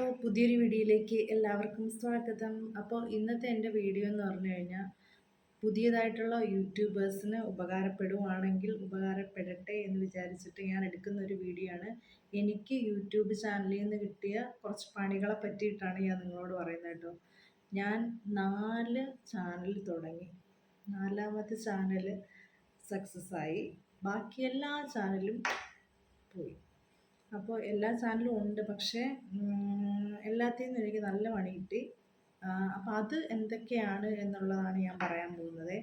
Hello പുതിയൊരു വീഡിയോയിലേക്ക് എല്ലാവർക്കും സ്വാഗതം. അപ്പോൾ ഇന്നത്തെ എന്റെ വീഡിയോ എന്ന് പറഞ്ഞു കഴിഞ്ഞാൽ പുതിയതായിട്ടുള്ള യൂട്യൂബേഴ്സിന് ഉപകാരപ്പെടുവാണെങ്കിൽ ഉപകാരപ്പെടട്ടെ എന്ന് വിചാരിച്ചിട്ട് ഞാൻ എടുക്കുന്ന ഒരു വീഡിയോ ആണ്. എനിക്ക് യൂട്യൂബ് ചാനലിൽ നിന്ന് കിട്ടിയ കുറച്ച് പണികളെ പറ്റിയിട്ടാണ് ഞാൻ നിങ്ങളോട് പറയുന്നത് കേട്ടോ. ഞാൻ നാല് ചാനൽ തുടങ്ങി. നാലാമത്തെ ചാനൽ സക്സസ് ആയി. ബാക്കി എല്ലാ ചാനലും പോയി. അപ്പോൾ എല്ലാ ചാനലും ഉണ്ട്. പക്ഷേ എല്ലാത്തിൽ നിന്നും എനിക്ക് നല്ല പണി കിട്ടി. അപ്പോൾ അത് എന്തൊക്കെയാണ് എന്നുള്ളതാണ് ഞാൻ പറയാൻ പോകുന്നത്.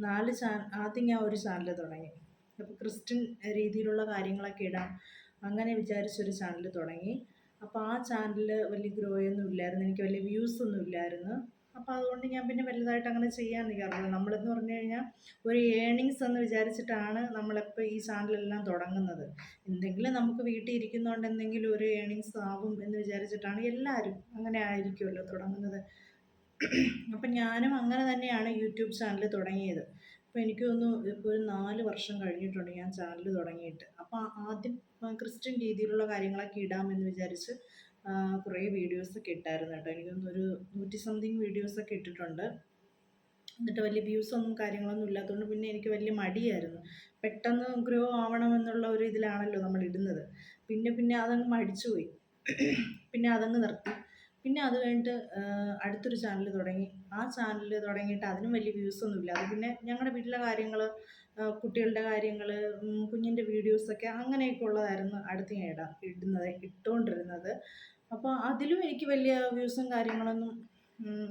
നാല് ചാനൽ ആദ്യം ഞാൻ ഒരു ചാനൽ തുടങ്ങി. അപ്പോൾ ക്രിസ്ത്യൻ രീതിയിലുള്ള കാര്യങ്ങളൊക്കെ ഇടാം. അങ്ങനെ വിചാരിച്ചൊരു ചാനൽ തുടങ്ങി. അപ്പോൾ ആ ചാനൽ വലിയ ഗ്രോ ഒന്നും ഇല്ലായിരുന്നു. എനിക്ക് വലിയ വ്യൂസ് ഒന്നും ഇല്ലായിരുന്നു. അപ്പോൾ അതുകൊണ്ട് ഞാൻ പിന്നെ വലുതായിട്ട് അങ്ങനെ ചെയ്യാൻ നിൽക്കാറില്ല നമ്മളെന്ന് പറഞ്ഞു ഒരു ഏണിങ്സ് എന്ന് വിചാരിച്ചിട്ടാണ് നമ്മളിപ്പോൾ ഈ ചാനലെല്ലാം തുടങ്ങുന്നത്. എന്തെങ്കിലും നമുക്ക് വീട്ടിൽ ഇരിക്കുന്നതുകൊണ്ട് എന്തെങ്കിലും ഒരു ഏണിങ്സ് ആവും എന്ന് വിചാരിച്ചിട്ടാണ് എല്ലാവരും അങ്ങനെ ആയിരിക്കുമല്ലോ തുടങ്ങുന്നത്. അപ്പം ഞാനും അങ്ങനെ തന്നെയാണ് യൂട്യൂബ് ചാനൽ തുടങ്ങിയത്. അപ്പോൾ എനിക്ക് തോന്നുന്നു ഇപ്പോൾ ഒരു നാല് വർഷം കഴിഞ്ഞിട്ടുണ്ട് ഞാൻ ചാനൽ തുടങ്ങിയിട്ട്. അപ്പോൾ ആദ്യം ക്രിസ്ത്യൻ രീതിയിലുള്ള കാര്യങ്ങളൊക്കെ ഇടാമെന്ന് വിചാരിച്ച് കുറേ വീഡിയോസൊക്കെ ഇട്ടായിരുന്നു കേട്ടോ. എനിക്കൊന്നൊരു നൂറ്റി സംതിങ് വീഡിയോസൊക്കെ ഇട്ടിട്ടുണ്ട്. എന്നിട്ട് വലിയ വ്യൂസൊന്നും കാര്യങ്ങളൊന്നും ഇല്ലാത്തതുകൊണ്ട് പിന്നെ എനിക്ക് വലിയ മടിയായിരുന്നു. പെട്ടെന്ന് ഗ്രോ ആവണമെന്നുള്ള ഒരു ഇതിലാണല്ലോ നമ്മൾ ഇടുന്നത്. പിന്നെ പിന്നെ അതങ്ങ് മടിച്ചു പോയി. പിന്നെ അതങ്ങ് നിർത്തി. പിന്നെ അത് കഴിഞ്ഞിട്ട് അടുത്തൊരു ചാനൽ തുടങ്ങി. ആ ചാനൽ തുടങ്ങിയിട്ട് അതിനും വലിയ വ്യൂസൊന്നും ഇല്ല. അത് പിന്നെ ഞങ്ങളുടെ വീട്ടിലെ കാര്യങ്ങൾ കുട്ടികളുടെ കാര്യങ്ങൾ കുഞ്ഞിന്റെ വീഡിയോസൊക്കെ അങ്ങനെയൊക്കെ ഉള്ളതായിരുന്നു അടുത്ത് ഞാൻ ഇടാം ഇടുന്നത് ഇട്ടുകൊണ്ടിരുന്നത് അപ്പോൾ അതിലും എനിക്ക് വലിയ വ്യൂസും കാര്യങ്ങളൊന്നും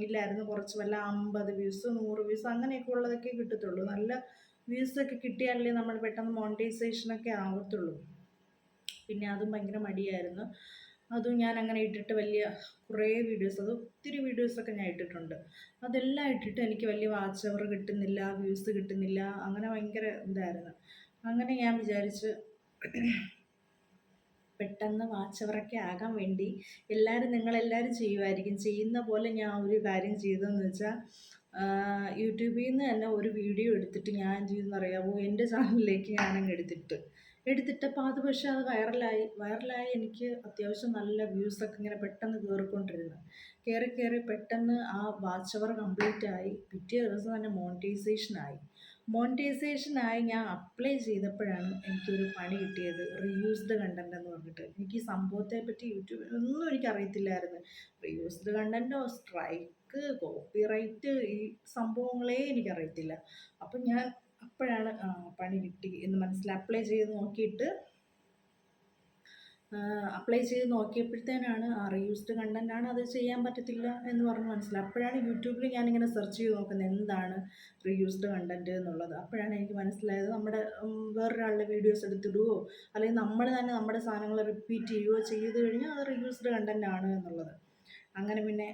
ഇല്ലായിരുന്നു. കുറച്ച് വല്ല അമ്പത് വ്യൂസ് നൂറ് വ്യൂസ് അങ്ങനെയൊക്കെ ഉള്ളതൊക്കെ കിട്ടത്തുള്ളൂ. നല്ല വ്യൂസൊക്കെ കിട്ടിയാലേ നമ്മൾ പെട്ടെന്ന് മോണിറ്റൈസേഷനൊക്കെ ആവത്തുള്ളൂ. പിന്നെ അതും ഭയങ്കര മടിയായിരുന്നു. അതും ഞാൻ അങ്ങനെ ഇട്ടിട്ട് വലിയ കുറേ വീഡിയോസ് അത് ഒത്തിരി വീഡിയോസൊക്കെ ഞാൻ ഇട്ടിട്ടുണ്ട്. അതെല്ലാം ഇട്ടിട്ട് എനിക്ക് വലിയ വാച്ച് അവർ കിട്ടുന്നില്ല വ്യൂസ് കിട്ടുന്നില്ല അങ്ങനെ ഭയങ്കര ഇതായിരുന്നു. അങ്ങനെ ഞാൻ വിചാരിച്ച് പെട്ടെന്ന് വാച്ചവറൊക്കെ ആകാൻ വേണ്ടി എല്ലാവരും നിങ്ങളെല്ലാവരും ചെയ്യുമായിരിക്കും ചെയ്യുന്ന പോലെ ഞാൻ ഒരു കാര്യം ചെയ്തതെന്ന് വെച്ചാൽ യൂട്യൂബിൽ നിന്ന് തന്നെ ഒരു വീഡിയോ എടുത്തിട്ട് ഞാൻ ചെയ്തെന്ന് അറിയാമോ എന്റെ ചാനലിലേക്ക് ഞാനങ്ങ് എടുത്തിട്ട്. എടുത്തിട്ടപ്പോൾ അത് പക്ഷേ അത് വൈറലായി. വൈറലായി എനിക്ക് അത്യാവശ്യം നല്ല വ്യൂസൊക്കെ ഇങ്ങനെ പെട്ടെന്ന് കയറിക്കൊണ്ടിരുന്നു കയറി കയറി പെട്ടെന്ന് ആ വാച്ച് അവർ കംപ്ലീറ്റ് ആയി പിറ്റേ ദിവസം തന്നെ മോണിറ്റൈസേഷനായി. മോണിറ്റൈസേഷനായി ഞാൻ അപ്ലൈ ചെയ്തപ്പോഴാണ് എനിക്കൊരു പണി കിട്ടിയത്. റീയൂസ്ഡ് കണ്ടന്റ് എന്ന് പറഞ്ഞിട്ട്. എനിക്ക് ഈ സംഭവത്തെ പറ്റി യൂട്യൂബിൽ ഒന്നും എനിക്ക് അറിയത്തില്ലായിരുന്നു. റീയൂസ്ഡ് കണ്ടന്റോ സ്ട്രൈക്ക് കോപ്പിറൈറ്റ് ഈ സംഭവങ്ങളേ എനിക്കറിയത്തില്ല അപ്പം ഞാൻ അപ്പോഴാണ് പണി കിട്ടി എന്ന് മനസ്സിൽ അപ്ലൈ ചെയ്ത് നോക്കിയിട്ട് അപ്ലൈ ചെയ്ത് നോക്കിയപ്പോഴത്തേനാണ് റീയൂസ്ഡ് കണ്ടന്റ് അത് ചെയ്യാൻ പറ്റത്തില്ല എന്ന് പറഞ്ഞ് മനസ്സിലായി അപ്പോഴാണ് യൂട്യൂബിൽ ഞാനിങ്ങനെ സെർച്ച് ചെയ്ത് നോക്കുന്നത് എന്താണ് റീയൂസ്ഡ് കണ്ടന്റ് എന്നുള്ളത്. അപ്പോഴാണ് എനിക്ക് മനസ്സിലായത് നമ്മുടെ വേറൊരാളുടെ വീഡിയോസ് എടുത്തിടുകയോ അല്ലെങ്കിൽ നമ്മൾ തന്നെ നമ്മുടെ സാധനങ്ങൾ റിപ്പീറ്റ് ചെയ്യുകയോ ചെയ്ത് കഴിഞ്ഞാൽ അത് റീയൂസ്ഡ് കണ്ടന്റ് ആണ് എന്നുള്ളത്. അങ്ങനെ പിന്നെ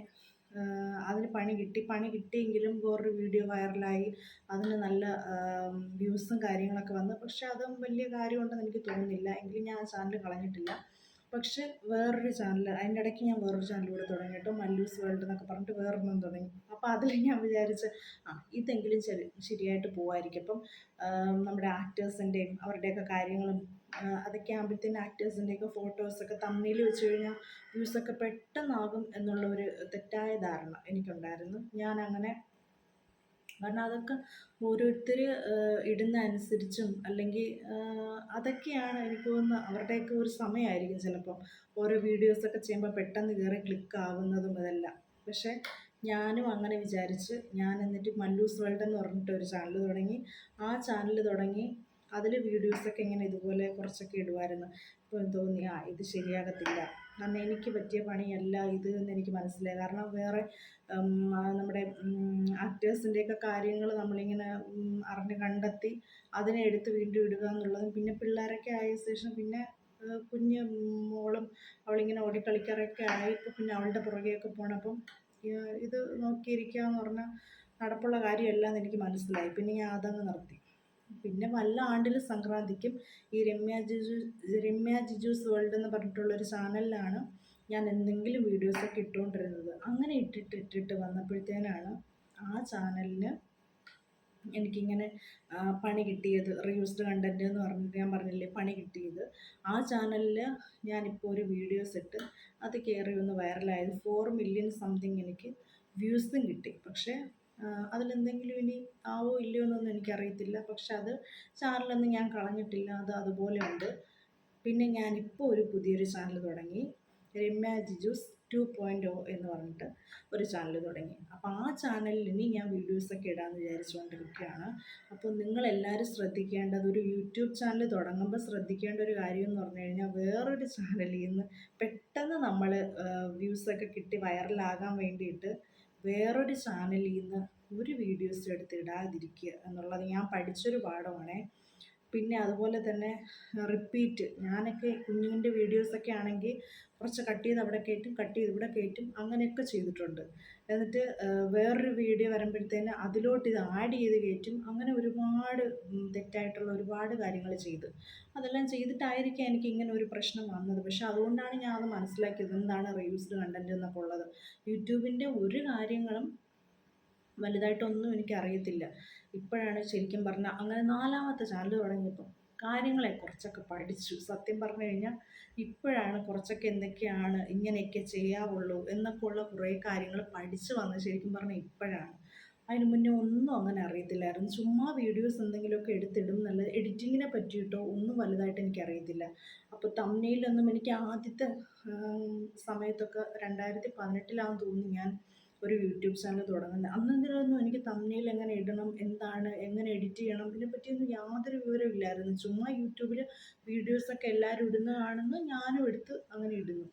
അതിന് പണി കിട്ടി. പണി കിട്ടിയെങ്കിലും വേറൊരു വീഡിയോ വൈറലായി. അതിന് നല്ല വ്യൂസും കാര്യങ്ങളൊക്കെ വന്നു. പക്ഷെ അതും വലിയ കാര്യമുണ്ടെന്ന് എനിക്ക് തോന്നുന്നില്ല. എങ്കിലും ഞാൻ ആ ചാനൽ കളഞ്ഞിട്ടില്ല. പക്ഷെ വേറൊരു ചാനൽ അതിന്റെ ഇടയ്ക്ക് ഞാൻ വേറൊരു ചാനൽ കൂടെ തുടങ്ങിയിട്ട് മല്ലൂസ് വേൾഡ് എന്നൊക്കെ പറഞ്ഞിട്ട് വേറൊരെണ്ണം തുടങ്ങി. അപ്പോൾ അതിൽ ഞാൻ വിചാരിച്ച് ആ ഇതെങ്കിലും ശരി ശരിയായിട്ട് പോവായിരിക്കും. അപ്പം നമ്മുടെ ആക്ടേഴ്സിന്റെയും അവരുടെയൊക്കെ കാര്യങ്ങളും അതൊക്കെ ആകുമ്പോഴത്തേന് ആക്ടേഴ്സിന്റെയൊക്കെ ഫോട്ടോസൊക്കെ തമ്മിൽ വെച്ച് കഴിഞ്ഞാൽ വ്യൂസൊക്കെ പെട്ടെന്നാകും എന്നുള്ള ഒരു തെറ്റായ ധാരണ എനിക്കുണ്ടായിരുന്നു. അങ്ങനെ കാരണം അതൊക്കെ ഓരോരുത്തർ ഇടുന്ന അനുസരിച്ചും അല്ലെങ്കിൽ അതൊക്കെയാണ് എനിക്ക് തോന്നുന്നത് അവരുടെയൊക്കെ ഒരു സമയമായിരിക്കും ചിലപ്പം. ഓരോ വീഡിയോസൊക്കെ ചെയ്യുമ്പോൾ പെട്ടെന്ന് കയറി ക്ലിക്ക് ആവുന്നതും അതെല്ലാം പക്ഷേ ഞാനും അങ്ങനെ വിചാരിച്ച് ഞാൻ എന്നിട്ട് മല്ലൂസ് വേൾഡ് എന്ന് പറഞ്ഞിട്ട് ഒരു ചാനൽ തുടങ്ങി. ആ ചാനൽ തുടങ്ങി അതിൽ വീഡിയോസൊക്കെ ഇങ്ങനെ ഇതുപോലെ കുറച്ചൊക്കെ ഇടുമായിരുന്നു അപ്പോൾ തോന്നി ആ ഇത് ശരിയാകത്തില്ല. കാരണം എനിക്ക് പറ്റിയ പണിയല്ല ഇത് എന്ന് എനിക്ക് മനസ്സിലായി. കാരണം വേറെ നമ്മുടെ ആക്ടേഴ്സിന്റെയൊക്കെ കാര്യങ്ങൾ നമ്മളിങ്ങനെ അറിഞ്ഞ് കണ്ടെത്തി അതിനെ എടുത്ത് വീണ്ടും ഇടുക എന്നുള്ളതും പിന്നെ പിള്ളേരൊക്കെ ആയ ശേഷം പിന്നെ കുഞ്ഞ് മോളും അവളിങ്ങനെ ഓടിക്കളിക്കാറൊക്കെ ആയപ്പോൾ പിന്നെ അവളുടെ പുറകെയൊക്കെ പോണപ്പം ഇത് നോക്കിയിരിക്കുക എന്ന് പറഞ്ഞാൽ നടപ്പുള്ള കാര്യമല്ല എന്ന് എനിക്ക് മനസ്സിലായി. പിന്നെ ഞാൻ അതങ്ങ് നിർത്തി. പിന്നെ വല്ല ആണ്ടിലും സംക്രാന്തിക്കും ഈ രമ്യ ജിജു രമ്യ ജിജൂസ് വേൾഡ് എന്ന് പറഞ്ഞിട്ടുള്ളൊരു ചാനലിലാണ് ഞാൻ എന്തെങ്കിലും വീഡിയോസൊക്കെ ഇട്ടുകൊണ്ടിരുന്നത് അങ്ങനെ ഇട്ടിട്ട് ഇട്ടിട്ട് വന്നപ്പോഴത്തേനാണ് ആ ചാനലിന് എനിക്കിങ്ങനെ പണി കിട്ടിയത്. റിയൂസ്ഡ് കണ്ടന്റ് എന്ന് പറഞ്ഞിട്ട് ഞാൻ പറഞ്ഞില്ലേ പണി കിട്ടിയത്. ആ ചാനലിൽ ഞാനിപ്പോൾ ഒരു വീഡിയോസ് ഇട്ട് അത് കയറി ഒന്ന് വൈറലായത് ഫോർ മില്യൺ സംതിങ് എനിക്ക് വ്യൂസും കിട്ടി. പക്ഷേ അതിലെന്തെങ്കിലും ഇനി ആവോ ഇല്ലയോ എന്നൊന്നും എനിക്കറിയത്തില്ല. പക്ഷെ അത് ചാനലൊന്നും ഞാൻ കളഞ്ഞിട്ടില്ല. അത് അതുപോലെ ഉണ്ട്. പിന്നെ ഞാനിപ്പോൾ ഒരു പുതിയൊരു ചാനൽ തുടങ്ങി. Ramya Jiju's two point O എന്ന് പറഞ്ഞിട്ട് ഒരു ചാനൽ തുടങ്ങി. അപ്പോൾ ആ ചാനലിൽ ഇനി ഞാൻ വീഡിയോസൊക്കെ ഇടാമെന്ന് വിചാരിച്ചുകൊണ്ടിരിക്കുകയാണ്. അപ്പോൾ നിങ്ങളെല്ലാവരും ശ്രദ്ധിക്കേണ്ടത് ഒരു യൂട്യൂബ് ചാനൽ തുടങ്ങുമ്പോൾ ശ്രദ്ധിക്കേണ്ട ഒരു കാര്യം എന്ന് പറഞ്ഞു കഴിഞ്ഞാൽ വേറൊരു ചാനലിൽ നിന്ന് പെട്ടെന്ന് നമ്മൾ വ്യൂസൊക്കെ കിട്ടി വൈറലാകാൻ വേണ്ടിയിട്ട് വേറൊരു ചാനലിൽ നിന്ന് ഒരു വീഡിയോസ് എടുത്ത് ഇടാതിരിക്കുക എന്നുള്ളത് ഞാൻ പഠിച്ചൊരു പാഠമാണേ. പിന്നെ അതുപോലെ തന്നെ റിപ്പീറ്റ് ഞാനൊക്കെ കുഞ്ഞിന്റെ വീഡിയോസൊക്കെ ആണെങ്കിൽ കുറച്ച് കട്ട് ചെയ്ത് അവിടെ കയറ്റും കട്ട് ചെയ്ത് ഇവിടെ കയറ്റും അങ്ങനെയൊക്കെ ചെയ്തിട്ടുണ്ട്. എന്നിട്ട് വേറൊരു വീഡിയോ വരുമ്പോഴത്തേന് അതിലോട്ട് ഇത് ആഡ് ചെയ്ത് കയറ്റും. അങ്ങനെ ഒരുപാട് തെറ്റായിട്ടുള്ള ഒരുപാട് കാര്യങ്ങൾ ചെയ്ത്. അതെല്ലാം ചെയ്തിട്ടായിരിക്കാം എനിക്ക് ഇങ്ങനെ ഒരു പ്രശ്നം വന്നത്. പക്ഷെ അതുകൊണ്ടാണ് ഞാൻ അത് മനസ്സിലാക്കിയത്. എന്താണ് റീൽസ് കണ്ടന്റ് എന്നൊക്കെ ഉള്ളത്. യൂട്യൂബിന്റെ ഒരു കാര്യങ്ങളും വലുതായിട്ടൊന്നും എനിക്കറിയത്തില്ല. ഇപ്പോഴാണ് ശരിക്കും പറഞ്ഞാൽ അങ്ങനെ നാലാമത്തെ ചാനൽ തുടങ്ങിയപ്പോൾ കാര്യങ്ങളെ കുറച്ചൊക്കെ പഠിച്ചു. സത്യം പറഞ്ഞു കഴിഞ്ഞാൽ ഇപ്പോഴാണ് കുറച്ചൊക്കെ എന്തൊക്കെയാണ് ഇങ്ങനെയൊക്കെ ചെയ്യാവുള്ളൂ എന്നൊക്കെ ഉള്ള കുറേ കാര്യങ്ങൾ പഠിച്ചു വന്നത് ശരിക്കും പറഞ്ഞാൽ ഇപ്പോഴാണ്. അതിന് മുന്നേ ഒന്നും അങ്ങനെ അറിയത്തില്ലായിരുന്നു. ചുമ്മാ വീഡിയോസ് എന്തെങ്കിലുമൊക്കെ എടുത്തിടും നല്ല എഡിറ്റിങ്ങിനെ പറ്റിയിട്ടോ ഒന്നും വലുതായിട്ട് എനിക്കറിയത്തില്ല. അപ്പോൾ തമ്മിലൊന്നും എനിക്ക് ആദ്യത്തെ സമയത്തൊക്കെ രണ്ടായിരത്തി പതിനെട്ടിലാണെന്ന് തോന്നുന്നു ഞാൻ ഒരു യൂട്യൂബ് ചാനൽ തുടങ്ങുന്നത്. അന്നെന്തിനൊന്നും എനിക്ക് തമ്മിൽ എങ്ങനെ ഇടണം എന്താണ് എങ്ങനെ എഡിറ്റ് ചെയ്യണം ഇതിനെപ്പറ്റിയൊന്നും യാതൊരു വിവരവും ഇല്ലായിരുന്നു. ചുമ്മാ യൂട്യൂബിൽ വീഡിയോസൊക്കെ എല്ലാവരും ഇടുന്നത് കാണുന്നു ഞാനും എടുത്ത് അങ്ങനെ ഇടുന്നു.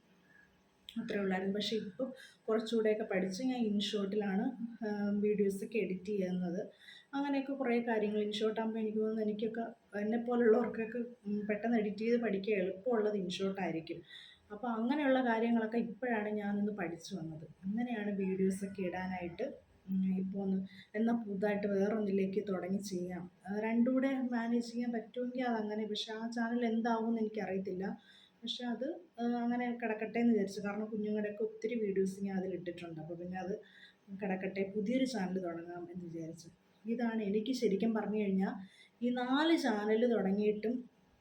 അത്രേ ഉള്ളായിരുന്നു. പക്ഷേ ഇപ്പോൾ കുറച്ചുകൂടെയൊക്കെ പഠിച്ച് ഞാൻ ഇൻഷോട്ടിലാണ് വീഡിയോസൊക്കെ എഡിറ്റ് ചെയ്യുന്നത്. അങ്ങനെയൊക്കെ കുറേ കാര്യങ്ങൾ ഇൻഷോട്ടാകുമ്പോൾ എനിക്ക് തോന്നുന്നു എനിക്കൊക്കെ എന്നെ പോലുള്ളവർക്കൊക്കെ പെട്ടെന്ന് എഡിറ്റ് ചെയ്ത് പഠിക്കാൻ എളുപ്പമുള്ളത് ഇൻഷോട്ടായിരിക്കും അപ്പോൾ അങ്ങനെയുള്ള കാര്യങ്ങളൊക്കെ ഇപ്പോഴാണ് ഞാനൊന്ന് പഠിച്ചു വന്നത്. അങ്ങനെയാണ് വീഡിയോസൊക്കെ ഇടാനായിട്ട് ഇപ്പോൾ ഒന്ന് എന്നാൽ പുതുതായിട്ട് വേറൊന്നിലേക്ക് തുടങ്ങി ചെയ്യാം. രണ്ടുകൂടെ രണ്ടും കൂടെ മാനേജ് ചെയ്യാൻ പറ്റുമെങ്കിൽ അതങ്ങനെ പക്ഷെ ആ ചാനൽ എന്താവും എന്താവുമെന്ന് എനിക്കറിയത്തില്ല. പക്ഷെ അത് അങ്ങനെ കിടക്കട്ടെ എന്ന് വിചാരിച്ചു. കാരണം കുഞ്ഞുങ്ങളുടെയൊക്കെ ഒത്തിരി വീഡിയോസ് ഞാൻ അതിലിട്ടിട്ടുണ്ട് അപ്പോൾ പിന്നെ അത് കിടക്കട്ടെ പുതിയൊരു ചാനൽ തുടങ്ങാം എന്ന് വിചാരിച്ചു. ഇതാണ് എനിക്ക് ശരിക്കും പറഞ്ഞു കഴിഞ്ഞാൽ ഈ നാല് ചാനൽ തുടങ്ങിയിട്ടും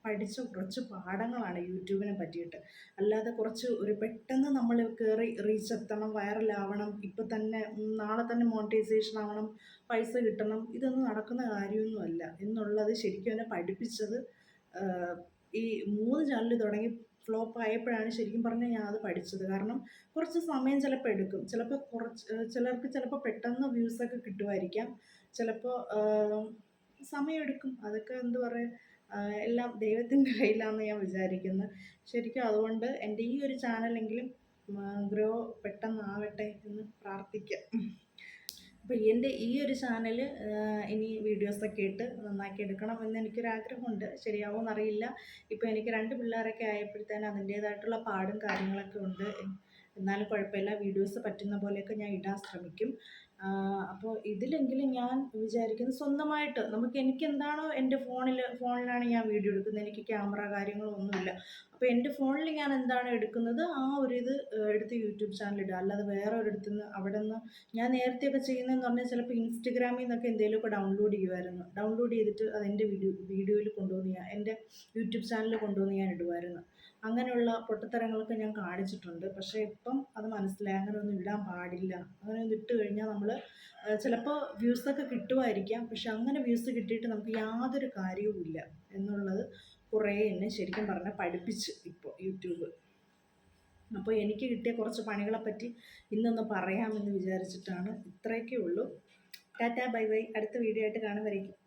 പഠിച്ച കുറച്ച് പാഠങ്ങളാണ് യൂട്യൂബിനെ പറ്റിയിട്ട്. അല്ലാതെ കുറച്ച് ഒരു പെട്ടെന്ന് നമ്മൾ കയറി റീച്ച് എത്തണം വൈറലാവണം ഇപ്പം തന്നെ നാളെ തന്നെ മോണിറ്റൈസേഷൻ ആവണം പൈസ കിട്ടണം ഇതൊന്നും നടക്കുന്ന കാര്യമൊന്നുമല്ല എന്നുള്ളത് ശരിക്കും എന്നെ പഠിപ്പിച്ചത് ഈ മൂന്ന് ചാനൽ തുടങ്ങി ഫ്ലോപ്പ് ആയപ്പോഴാണ് ശരിക്കും പറഞ്ഞാൽ ഞാൻ അത് പഠിച്ചത്. കാരണം കുറച്ച് സമയം ചിലപ്പോൾ എടുക്കും. ചിലപ്പോൾ കുറച്ച് ചിലർക്ക് ചിലപ്പോൾ പെട്ടെന്ന് വ്യൂസൊക്കെ കിട്ടുമായിരിക്കാം. ചിലപ്പോൾ സമയമെടുക്കും അതൊക്കെ എന്താ പറയുക എല്ലാം ദൈവത്തിന്റെ കയ്യിലാണെന്ന് ഞാൻ വിചാരിക്കുന്നു. ശരിക്കും അതുകൊണ്ട് എന്റെ ഈ ഒരു ചാനലെങ്കിലും ഗ്രോ പെട്ടെന്നാവട്ടെ എന്ന് പ്രാർത്ഥിക്കാം. അപ്പോൾ എന്റെ ഈ ഒരു ചാനൽ ഇനി വീഡിയോസൊക്കെ ഇട്ട് നന്നാക്കി എടുക്കണം എന്ന് എനിക്കൊരാഗ്രഹമുണ്ട്. ശരിയാവുമെന്നറിയില്ല ഇപ്പോൾ എനിക്ക് രണ്ട് പിള്ളേരൊക്കെ ആയപ്പോഴത്തേനും അതിന്റേതായിട്ടുള്ള പാടും കാര്യങ്ങളൊക്കെ ഉണ്ട്. എന്നാലും കുഴപ്പമില്ല. വീഡിയോസ് പറ്റുന്ന പോലെയൊക്കെ ഞാൻ ഇടാൻ ശ്രമിക്കും. അപ്പോൾ ഇതിലെങ്കിലും ഞാൻ വിചാരിക്കുന്നത് സ്വന്തമായിട്ട് നമുക്ക് എനിക്ക് എന്താണോ എന്റെ ഫോണിൽ ഫോണിലാണ് ഞാൻ വീഡിയോ എടുക്കുന്നത്. എനിക്ക് ക്യാമറ കാര്യങ്ങളൊന്നുമില്ല അപ്പോൾ എന്റെ ഫോണിൽ ഞാൻ എന്താണ് എടുക്കുന്നത്? ആ ഒരു ഇത് എടുത്ത് യൂട്യൂബ് ചാനൽ ഇടുക. അല്ലാതെ വേറെ ഒരിടത്തു നിന്ന് അവിടെ നിന്ന് ഞാൻ നേരത്തെയൊക്കെ ചെയ്യുന്നതെന്ന് പറഞ്ഞാൽ ചിലപ്പോൾ ഇൻസ്റ്റഗ്രാമിൽ നിന്നൊക്കെ എന്തെങ്കിലുമൊക്കെ ഡൗൺലോഡ് ചെയ്യുമായിരുന്നു ഡൗൺലോഡ് ചെയ്തിട്ട് അത് എന്റെ വീഡിയോ വീഡിയോയിൽ കൊണ്ടുവന്ന് ഞാൻ എന്റെ യൂട്യൂബ് ചാനലിൽ കൊണ്ടുവന്ന് ഞാൻ ഇടുമായിരുന്നു അങ്ങനെയുള്ള പൊട്ടത്തരങ്ങളൊക്കെ ഞാൻ കാണിച്ചിട്ടുണ്ട്. പക്ഷേ ഇപ്പം അത് മനസ്സിലായി അങ്ങനെ ഒന്നും ഇടാൻ പാടില്ല. അങ്ങനെ ഒന്നും ഇട്ട് കഴിഞ്ഞാൽ നമ്മൾ ചിലപ്പോൾ വ്യൂസൊക്കെ കിട്ടുമായിരിക്കാം. പക്ഷെ അങ്ങനെ വ്യൂസ് കിട്ടിയിട്ട് നമുക്ക് യാതൊരു കാര്യവുമില്ല എന്നുള്ളത് കുറേ എന്നെ ശരിക്കും പറഞ്ഞാൽ പഠിപ്പിച്ച് ഇപ്പോൾ യൂട്യൂബ്. അപ്പോൾ എനിക്ക് കിട്ടിയ കുറച്ച് പണികളെപ്പറ്റി ഇന്നൊന്ന് പറയാമെന്ന് വിചാരിച്ചിട്ടാണ് ഇത്രയൊക്കെ ഉള്ളൂ. Tata bye bye. അടുത്ത വീഡിയോ ആയിട്ട് കാണും വരേക്കും